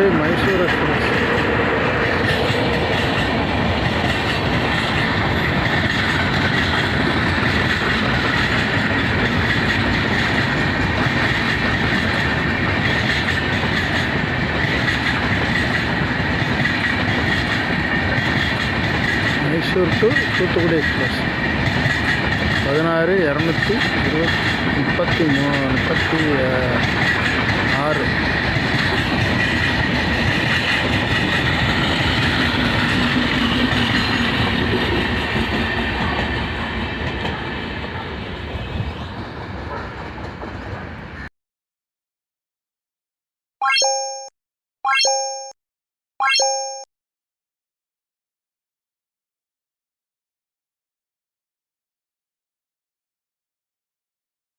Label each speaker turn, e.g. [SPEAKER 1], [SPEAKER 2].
[SPEAKER 1] Today Mysore express Mysore to Thoothukudi express பதினாறு இரநூத்தி இருபத்தி முப்பத்தி மூணு முப்பத்தி Bye.